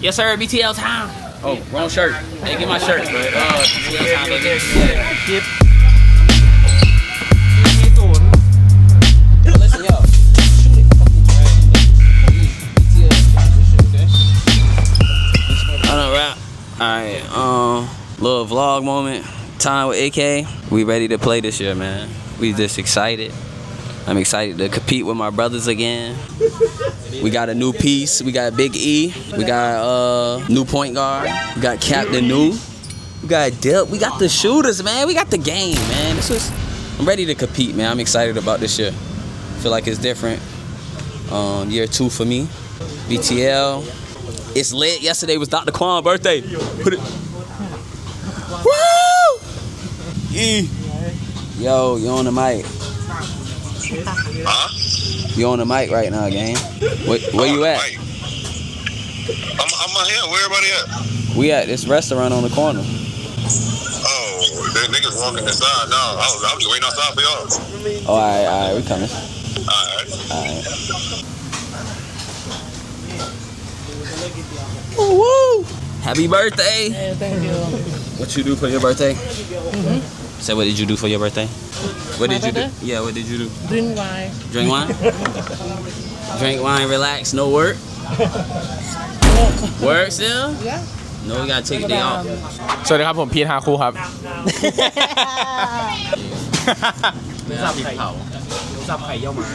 Yes, sir. BTL time. Oh, wrong shirt. Hey, get my shirt, but uh, BTL time, baby. Yeah. Listen. I don't rap. Alright, um, little vlog moment. Time with AK. We ready to play this year, man. We just excited. I'm excited to compete with my brothers again. We got a new piece. We got Big E. We got uh new point guard. We got Captain New. We got Dip. We got the shooters, man. We got the game, man. This I'm ready to compete, man. I'm excited about this year. Feel like it's different. Um, year two for me. BTL. It's lit. Yesterday was Dr. Kwan's birthday. Put it. Woo! E. Yo, you on the mic. Huh? You on the mic right now, gang. Where, where you at? Mike. I'm, I'm out here. Where everybody at? We at this restaurant on the corner. Oh, the niggas walking inside now. I was, I was just waiting outside for y'all. Oh, all right, all right, we coming. Alright. All right. Woo, woo! Happy birthday! Yeah, thank you. What you do for your birthday? Mm-hmm. Say, what did you do for your birthday? What My did you do? birthday? Yeah, what did you do? Drink wine. Drink wine? Drink wine, relax, no work? Work still? Yeah. No, we gotta take a day off. สวัสดีครับ ผมพีทฮาคูครับ สับไข่เผาสับไข่เยี่ยวหมา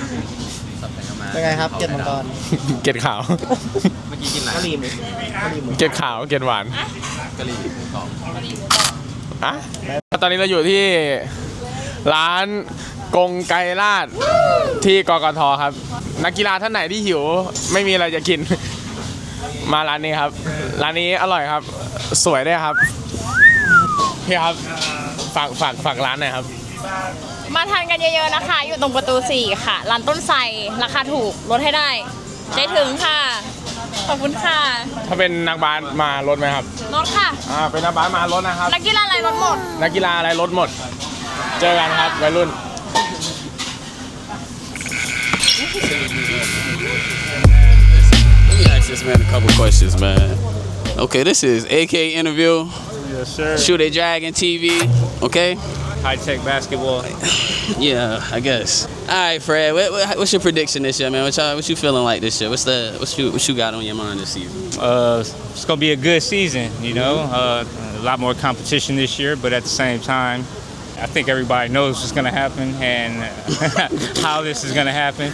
เป็นไงครับ เกียรติมังกร เกล็ดขาว เมื่อกี้กินอะไรเกล็ดขาว เกล็ดหวานอะ ตอนนี้เราอยู่ที่ร้านกงไกรลาดที่กกทครับ นักกีฬาท่านไหนที่หิว ไม่มีอะไรจะกิน มาร้านนี้ครับ ร้านนี้อร่อยครับ สวยด้วยครับพี่ครับฝากฝากฝากร้านหน่อยครับ มาทานกันเยอะๆนะคะ อยู่ตรงประตู 4 ค่ะ ร้านต้นไทรราคาถูกลดให้ได้ ใจถึงค่ะ ขอบคุณค่ะถ้าเป็นนักบาสมารถไหมครับลดค่ะ อ่า เป็นนักบาสมารถนะครับ นักกีฬาอะไรลดหมด นักกีฬาอะไรลดหมด เจอกันครับวัยรุ่น Let me ask this man a couple questions, man. Okay, this is AK interview. Yes, sir. Shoot at Dragon TV. Okay. High tech basketball. Yeah, I guess. All right, Fred. What, what, what's your prediction this year, man? What, y'all, what you feeling like this year? What's the what you what you got on your mind this season? Uh, it's gonna be a good season. You know, uh, a lot more competition this year, but at the same time, I think everybody knows what's gonna happen and how this is gonna happen.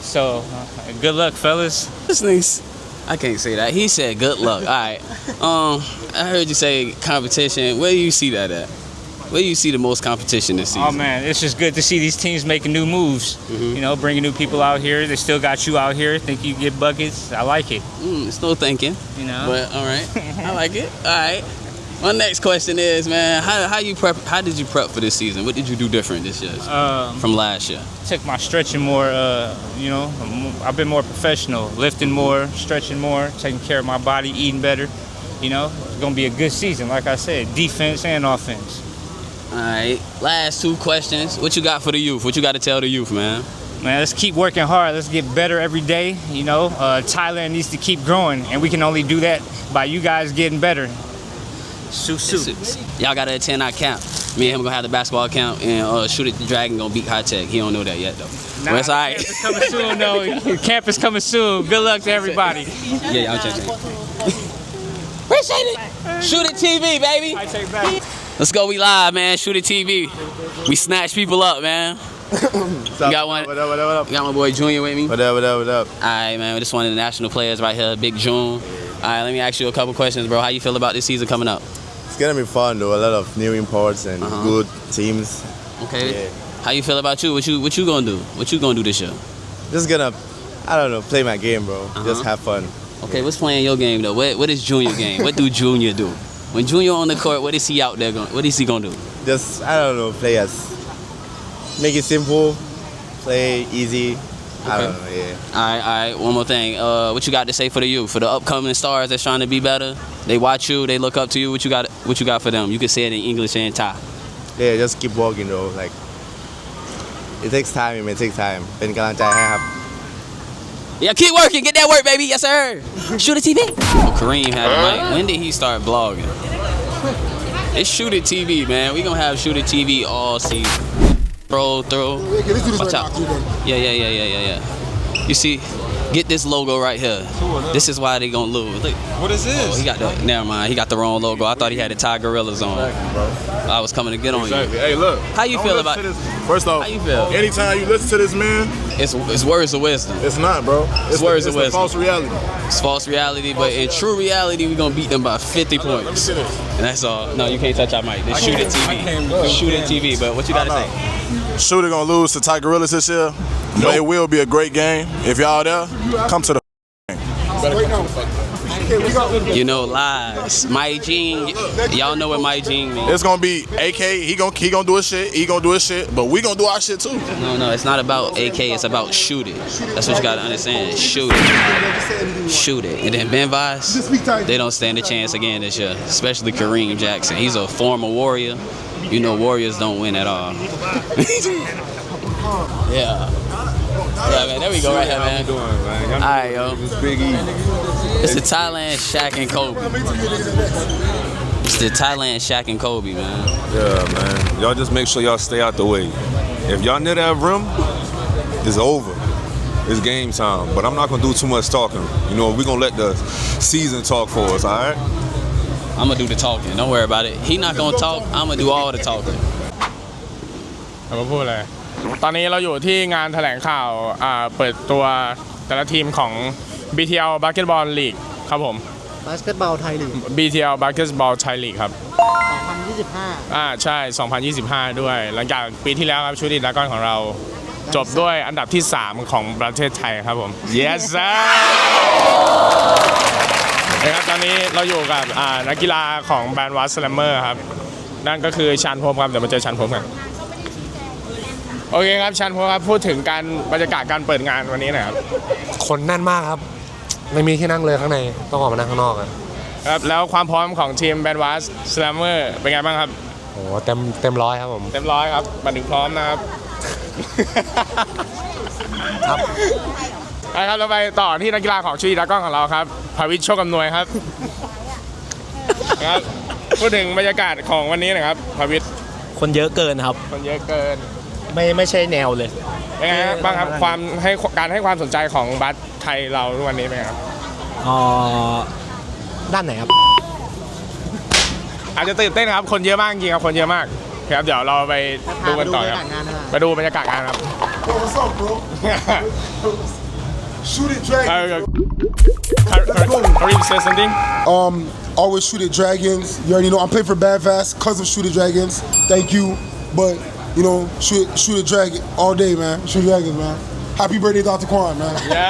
So, uh, good luck, fellas. This nigga's. I can't say that. He said good luck. All right. Um, I heard you say competition. Where do you see that at? Where do you see the most competition this season? Oh man, it's just good to see these teams making new moves. You know, bringing new people out here. They still got you out here. Think you get buckets? I like it. Mm, it's no thinking. You know. But all right, I like it. All right. My next question is, man, how, how you prep? How did you prep for this season? What did you do different this year um, from last year? took my stretching more, uh, you know, I've been more professional, lifting more, stretching more, taking care of my body, eating better. You know, it's gonna be a good season, like I said, defense and offense. All right. Last two questions. What you got for the youth? What you got to tell the youth, man? Man, let's keep working hard. Let's get better every day. You know, uh, Thailand needs to keep growing, and we can only do that by you guys getting better. Sue, sue. Y'all got to attend our camp. Me and him gonna have the basketball camp, and uh, shoot at the dragon gonna beat high tech. He don't know that yet though. Nah, but it's all. Camp is coming soon, though. Camp is coming soon. Good luck to everybody. yeah, y'all check it. Appreciate it. Shoot it TV, baby. I take back. Let's go. We live, man. Shoot it TV. We snatch people up, man. What's up? You got one? What up, what up, what up? We got my boy Junior with me. What up, what up, what up? All right, man. This one of the national players right here, Big June. All right, let me ask you a couple questions, bro. How you feel about this season coming up? It's gonna be fun though. A lot of new imports and Uh-huh. good teams. Okay. Yeah. How you feel about you? What you what you gonna do? What you gonna do this year? Just gonna, I don't know, play my game, bro. Uh-huh. Just have fun. Okay, what's playing your game though? What what is Junior game? what do Junior do? When Junior on the court, what is he out there going? What is he gonna do? Just, I don't know, play as, make it simple, play easy. I Okay. don't know, yeah. All right, all right. One more thing. Uh, what you got to say for the youth, for the upcoming stars that's trying to be better? They watch you, they look up to you. What you got? What you got for them? You can say it in English and Thai. Yeah, just keep walking though. Like, it takes time, it may take time. เป็นกำลังใจให้ครับ Yeah, keep working. Get that work, baby. Yes, sir. Shoot a TV. Kareem had a mic. When did he start blogging? It's Shoot It TV, man. We gonna have Shoot It TV all season. Roll through. Watch out. Yeah, yeah, yeah, yeah, yeah, yeah. You see, get this logo right here. This is why they gonna lose. Look. What is Oh, this? he got the. Never mind. He got the wrong logo. I thought he had the Thai Gorillas on. I was coming to get on you. Exactly. you. Hey, look. How you feel about- this. First off, How you feel? anytime you listen to this man, It's it's words of wisdom. it's not, bro. It's, words it's of a wisdom. false reality. It's false reality, but in true reality, we're gonna beat them by 50 Let me points. see this. And that's all. No, you can't touch our mic. They shoot at TV. Shoot at TV. But what you gotta say? Shooter gonna lose to Ty Gorillas this year, but it will be a great game. If y'all there, come to the. You know lies. My Jing. Y'all know what my Jing means. It's gonna be AK. He gonna he gonna do his shit. He gonna do his shit, but we gonna do our shit too. No, no, it's not about AK. It's about shoot it. That's what you gotta understand. Shoot it. Shoot it. And then Ben Vice, they don't stand a chance again this year. Especially Kareem Jackson. He's a former Warrior. You know Warriors don't win at all. yeah. Yeah, man. There we go right here, man. All right, yo. It's the Thailand Shaq and Kobe. It's the Thailand Shaq and Kobe, man. Yeah, man. Y'all just make sure y'all stay out the way. If y'all near that rim, it's over. It's game time. But I'm not gonna do too much talking. You know, we're gonna let the season talk for us, all right? I'm gonna do the talking. Don't worry about it. He not gonna talk. I'm gonna do all the talking. เรามาพูดเลย ตอนนี้เราอยู่ที่งานแถลงข่าวอ่าเปิดตัวแต่ละทีมของ BTL Basketball League ครับผม บาสเกตบอลไทยลีก BTL Basketball Thai League ครับ 2025 อ่าใช่ 2025 ด้วย หลังจากปีที่แล้วครับชูดิดากอนของเรา จบด้วยอันดับที่ 3 ของประเทศไทยครับผม yes sir นะครับตอนนี้เราอยู่กับอ่านักกีฬาของแบรนด์วัสแลมเมอร์ครับ นั่นก็คือชันพบครับ เดี๋ยวมาเจอชันพบกันโอเคครับชันพบครับ พูดถึงการบรรยากาศการเปิดงานวันนี้หน่อยครับ คนแน่นมากครับ ไม่มีที่นั่งเลยข้างในต้องออกมานั่งข้างนอกอะครับแล้วความพร้อมของทีมแบรนด์วัสแลมเมอร์เป็นไงบ้างครับ โอ้โหเต็มเต็มร้อยครับผม เต็มร้อยครับบันถึงพร้อมนะครับ ครับ ไปครับเราไปต่อที่นักกีฬาของชุยดากอนของเราครับภาวิชโชคอำนวยครับ ครับพูดถึงบรรยากาศของวันนี้หนะครับภาวิชคนเยอะเกินครับ คนเยอะเกินไม่ไม่ใช่แนวเลยเป็นไงครับบ้างครับความให้การให้ความสนใจของบัส ไทยเราทุกวันนี้เป็นไงครับอ๋อด้านไหนครับ อาจจะตื่นเต้นครับ คนเยอะมากจริงๆครับ คนเยอะมากครับ เดี๋ยวเราไปดูกันต่อครับไปดูบรรยากาศงานครับ What's up, bro? Shoot it, drag. เออ Kareem say something Um, always shoot at dragons. You already know I'm playing for Bad Fast, cousin of Shoot at Dragons. Thank you, but you know, shoot shoot at dragon all day, man. Shoot at dragons, man. Happy birthday, Dr. Quan, man. เย้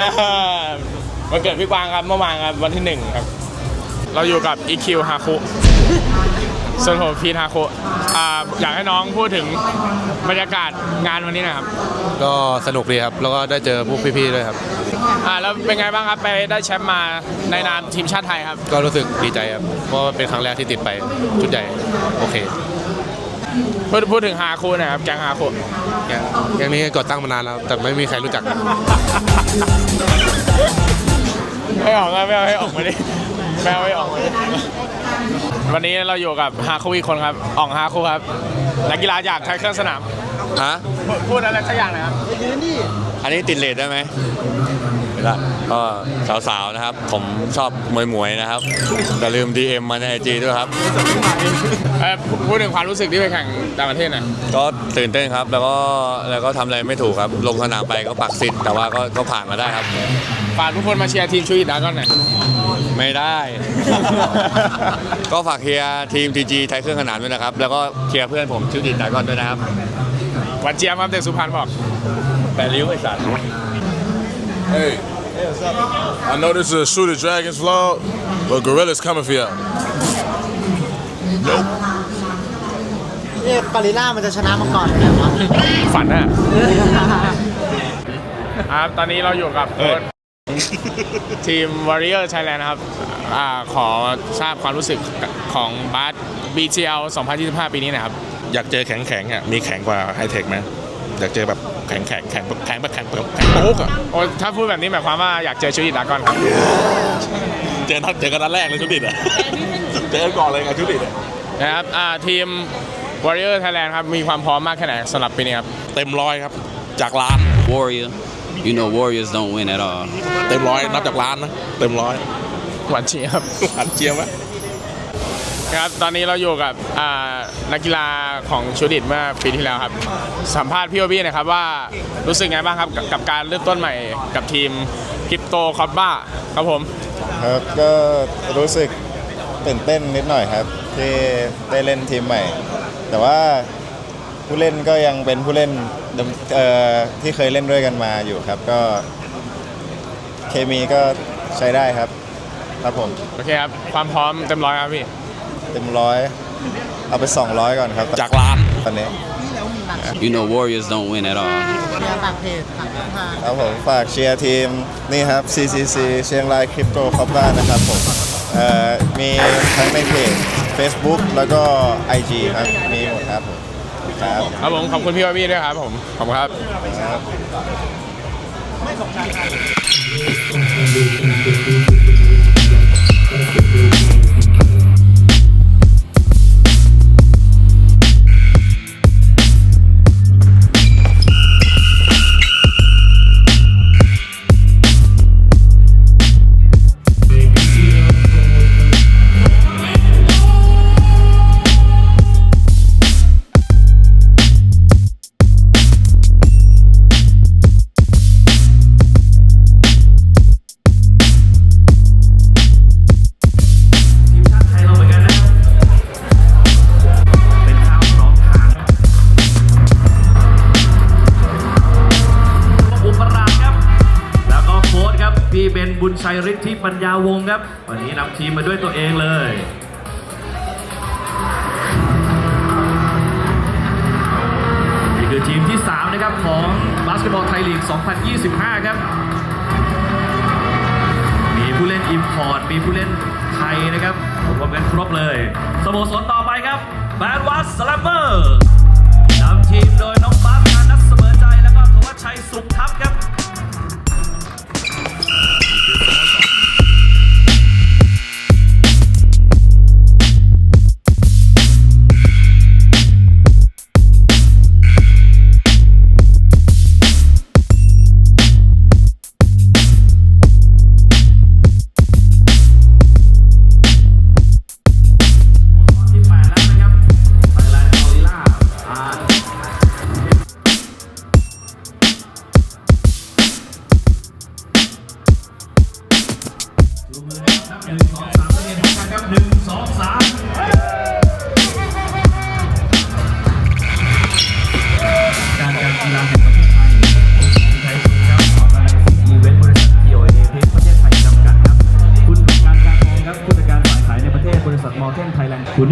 วันเกิดพี่กวางครับเมื่อวานครับวันที่หนึ่งครับ เราอยู่กับ EQ ฮาคุส่วนผมพีทฮาคุอ่าอยากให้น้องพูดถึงบรรยากาศงานวันนี้หนะครับก็สนุกดีครับ แล้วก็ได้เจอพวกพี่ๆด้วยครับ อ่าแล้วเป็นไงบ้างครับไปได้แชมป์มาในนามทีมชาติไทยครับ ก็รู้สึกดีใจครับ เพราะว่าเป็นครั้งแรกที่ติดไปชุดใหญ่ โอเค พูดพูดถึงฮาคุหนะครับแกงฮาคุอย่างอย่างนี้ก่อตั้งมานานแล้ว แต่ไม่มีใครรู้จัก ไม่ออกครับไม่เอาให้ออกมาดิไม่เอาให้ออกมาดิวันนี้เราอยู่กับฮาคุอีกคนครับอ่องฮาคุครับนักกีฬาอยากใช้เครื่องสนามฮะพูดพูดอะไรสักอย่างหนะครับ อันนี้ติดเลทได้ไหม ไม่ได้ก็สาวๆนะครับ ผมชอบมวยๆนะครับอย่าลืม DM มาในไอจีด้วยครับ เอ่อพูดถึงความรู้สึกที่ไปแข่งต่างประเทศหน่อยก็ตื่นเต้นครับ แล้วก็แล้วก็ทำอะไรไม่ถูกครับ ลงสนามไปก็ปักสิทธิ์แต่ว่าก็ก็ผ่านมาได้ครับ ฝากทุกคนมาเชียร์ทีมชูอิดาก่อนหน่อยไม่ได้ ก็ฝากเฮียร์ทีม TG ไทยเครื่องขนานด้วยนะครับ แล้วก็เคลียร์เพื่อนผมชื่อดิดดากอนด้วยนะครับ หวันเจี๊ยบครับเด็กสุพรรณบอก แต่ริ้วไอ้สัตว์ Hey. I know this is a Shoot at Dragons vlog, but Gorilla's coming for y'all. นี่กอริลล่ามันจะชนะมังกรได้ไหมวะฝันน่ะครับตอนนี้เราอยู่กับโค้ชทีม Warrior Thailand นะครับอ่าขอทราบความรู้สึกของบาส BTL 2025 ปีนี้หนะครับ อยากเจอแข็งแข็งๆอะมีแข็งกว่าไฮเทคไหม อยากเจอแบบแข็งแข็งแข็งแข็งแบบแข็งแบบแข็งโป๊กอะโอ้ถ้าพูดแบบนี้หมายความว่าอยากเจอชูดิตดากอนครับเจอนัดเจอกันนัดแรกเลยชุดดิดอะเจอกันก่อนเลยกับชุดดิดอะนะครับอ่าทีม Warrior Thailand ครับมีความพร้อมมากแค่ไหนสำหรับปีนี้ครับเต็มร้อยครับจากล้าน Warrior. You know Warriors don't win at all. เต็มร้อยนับจากล้านนะเต็มร้อยหวานเชียบหวานเจี๊ยบไหม ครับ ตอนนี้เราอยู่กับอ่านักกีฬาของชูดิตเมื่อปีที่แล้วครับ สัมภาษณ์พี่โอบี้หนะครับว่ารู้สึกไงบ้างครับกับกับการเริ่มต้นใหม่กับทีมคริปโตคอปบ้าครับผม ครับก็รู้สึกตื่นเต้นนิดหน่อยครับ ที่ได้เล่นทีมใหม่ แต่ว่าผู้เล่นก็ยังเป็นผู้เล่นเดิมเอ่อที่เคยเล่นด้วยกันมาอยู่ครับ ก็เคมีก็ใช้ได้ครับ ครับผม โอเคครับ ความพร้อมเต็มร้อยครับพี่ เต็มร้อยเอาไป 200 ก่อนครับจากล้าน ตอนนี้ You know Warriors don't win at all. เนี่ยฝากเพจฝากช่องทางครับผมฝากเชียร์ทีมนี่ครับ CCC เชียงรายคริปโตคอปบ้านะครับผมเอ่อมีทั้งในเพจ Facebook แล้วก็ IG ครับ มีหมดครับผมครับครับผมขอบคุณพี่โอบี้ด้วยครับผม ขอบคุณครับไทย วงศ์ครับวันนี้นำทีมมาด้วยตัวเองเลยนี่คือทีมที่ 3 นะครับ ของบาสเกตบอลไทยลีก 2025 ครับ มีผู้เล่นอิมพอร์ต มีผู้เล่นไทยนะครับรวมกันครบเลย สโมสรต่อไปครับแบนวัสสลัมเมอร์นำทีมโดยน้องบาสนานัทเสมอใจ แล้วก็ธวัชชัยสุขทัพครับ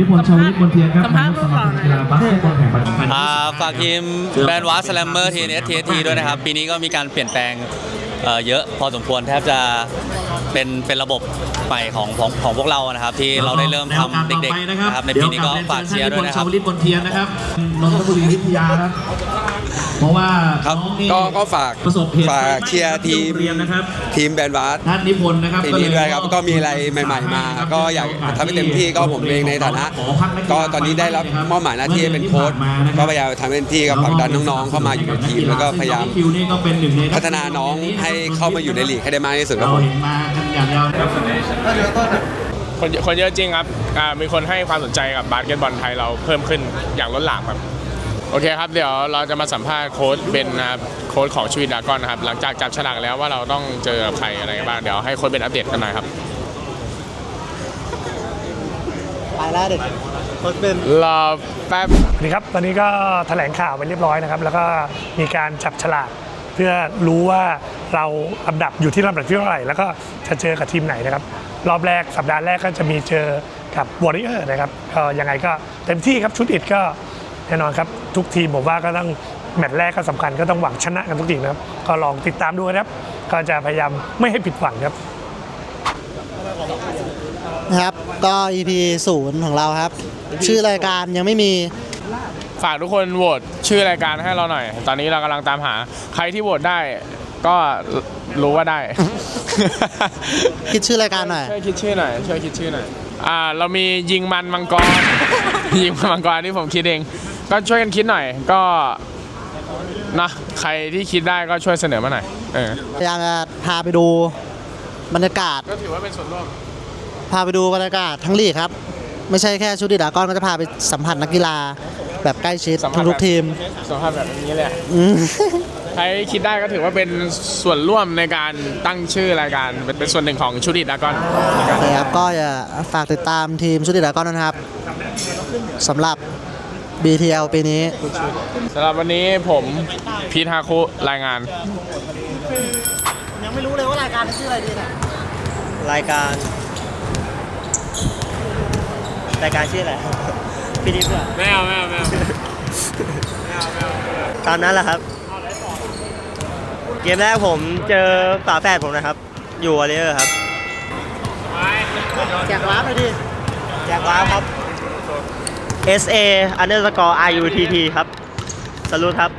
ทยแลนด์คุณนิพนธ์ชาวลิตมนเทียนครับนายกสมาคมกีฬาบาสเกตบอลแห่งประเทศไทยอ่าฝากทีมแบรนด์วาสแลมเมอร์ทีเอสทีทีด้วยนะครับ ปีนี้ก็มีการเปลี่ยนแปลงเอ่อเยอะพอสมควรแทบจะเป็นเป็นระบบ ใหม่ของของของพวกเรานะครับ ที่เราได้เริ่มทำเด็กๆนะครับในปีนี้ก็ฝากเชียร์ด้วยนะครับชาวลิตบนเทียนนะครับนนทบุรีวิทยาครับเพราะว่าน้องนี่ก็ก็ฝากประสบเหตุฝากเชียร์ทีมเรียนนะครับทีมแบนด์วาสท่านนิพนธ์นะครับปีนี้ด้วยครับก็มีอะไรใหม่ ๆ มา ก็อยากทำให้เต็มที่ก็ผมเองในฐานะ ก็ตอนนี้ได้รับมอบหมายหน้าที่เป็นโค้ชก็พยายามทำให้เต็มที่กับผลักดันน้องๆเข้ามาอยู่ในทีมแล้วก็พยายามคิวนี่ก็เป็นหนึ่งในพัฒนาน้องให้เข้ามาอยู่ในลีกให้ได้มากที่สุดครับผมเห็นมากันอย่างยาวนะครับคนเยอะคนเยอะจริงครับอ่ามีคนให้ความสนใจกับบาสเกตบอลไทยเราเพิ่มขึ้นอย่างล้นหลามครับโอเคครับเดี๋ยวเราจะมาสัมภาษณ์โค้ชเบนนะครับโค้ชของชีวิตดากอนนะครับหลังจากจับฉลากแล้วว่าเราต้องเจอกับใครอะไรบ้างเดี๋ยวให้โค้ชเบนอัปเดตกันหน่อยครับไปแล้วเด็กโค้ชเป็นรอแป๊บ สวัสดีครับ ตอนนี้ก็แถลงข่าวไปเรียบร้อยนะครับ แล้วก็มีการจับฉลาก เพื่อรู้ว่าเราลำดับอยู่ที่ลำดับที่เท่าไหร่ แล้วก็จะเจอกับทีมไหนนะครับ รอบแรกสัปดาห์แรกก็จะมีเจอกับวอริเออร์นะครับก็ยังไงก็เต็มที่ครับชุดอิดก็แน่นอนครับ ทุกทีมผมว่าก็ต้องแมตช์แรกก็สำคัญก็ต้องหวังชนะกันทุกทีมนะครับ ก็ลองติดตามดูนะครับ ก็จะพยายามไม่ให้ผิดหวังครับนะครับ ก็ EP ศูนย์ของเราครับ ชื่อรายการยังไม่มี ฝากทุกคนโหวตชื่อรายการให้เราหน่อย ตอนนี้เรากำลังตามหา ใครที่โหวตได้ก็รู้ว่าได้ คิดชื่อรายการหน่อย ช่วยคิดชื่อหน่อยช่วยคิดชื่อหน่อยอ่าเรามียิงมันมังกร ยิงมันมังกรที่ผมคิดเอง ก็ช่วยกันคิดหน่อย ก็นะใครที่คิดได้ก็ช่วยเสนอมาหน่อยเออพยายามจะพาไปดูบรรยากาศ ก็ถือว่าเป็นส่วนร่วมพาไปดูบรรยากาศทั้งลีกครับ ไม่ใช่แค่ชุดดีดากอนก็จะพาไปสัมผัสนักกีฬา แบบใกล้ชิดสัมผัสทุกๆทีม สัมภาษณ์แบบนี้เลยอืม ใครคิดได้ก็ถือว่าเป็นส่วนร่วมในการตั้งชื่อรายการ เป็นเป็นส่วนหนึ่งของชุดิดากอนโอเคครับก็อย่าฝากติดตามทีมชุดดีดากอนนะครับสำหรับ BTL ปีนี้ สำหรับวันนี้ผมพีทฮาคุรายงาน ยังไม่รู้เลยว่ารายการชื่ออะไรดีนะรายการ รายการชื่ออะไร พี่ดิฟเหรอไม่เอาไม่เอาไม่เอาตามนั้นแหละครับ เกมแรกผมเจอฝาแฝดผมนะครับ อยู่วอลเลอร์ครับ แจกว้าร์ปไปดิแจกว้าวครับ S A underscore R U T T ครับ สรุปครับ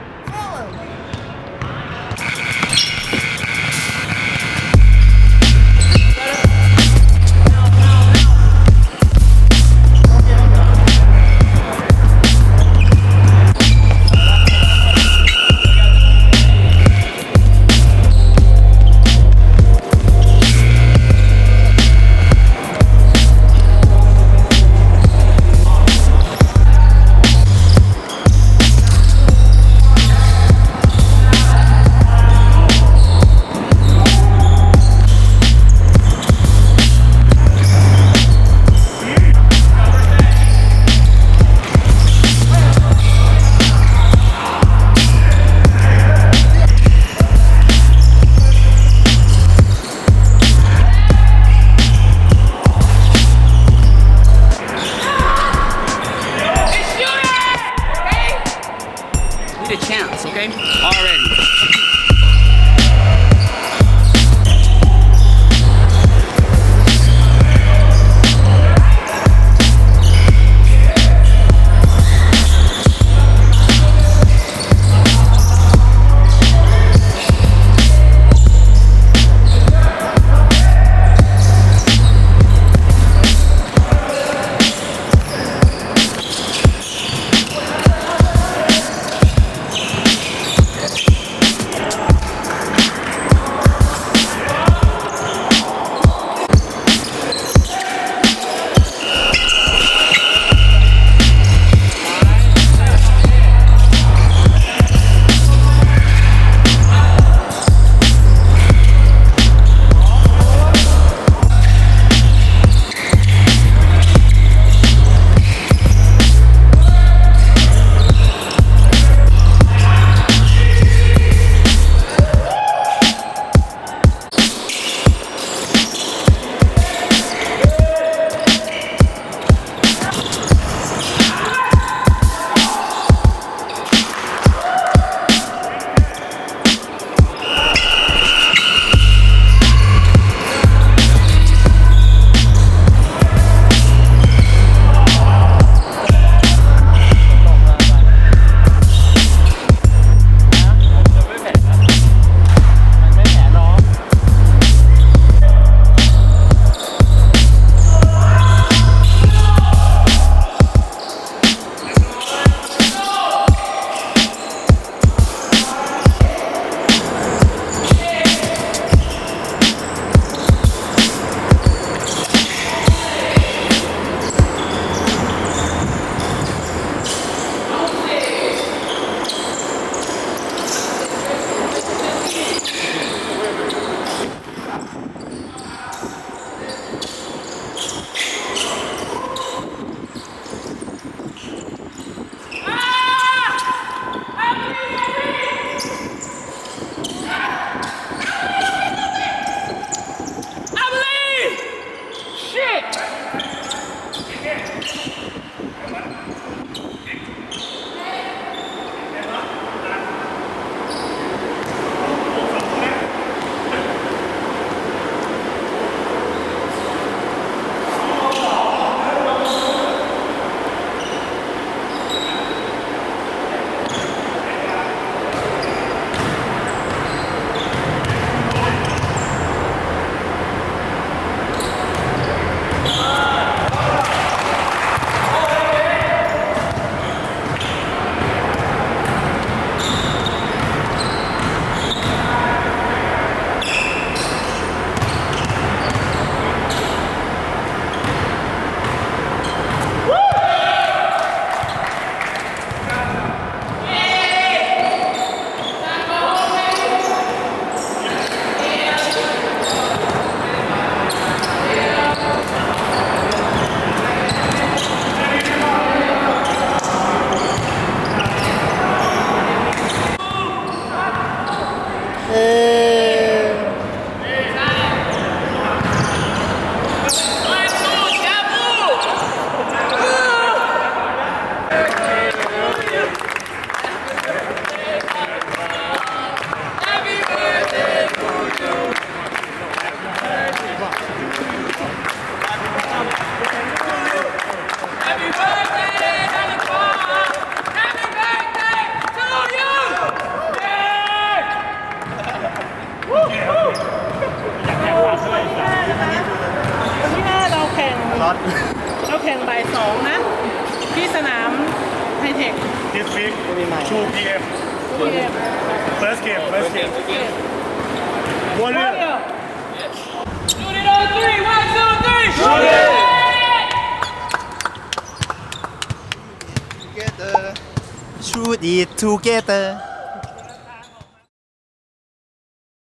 together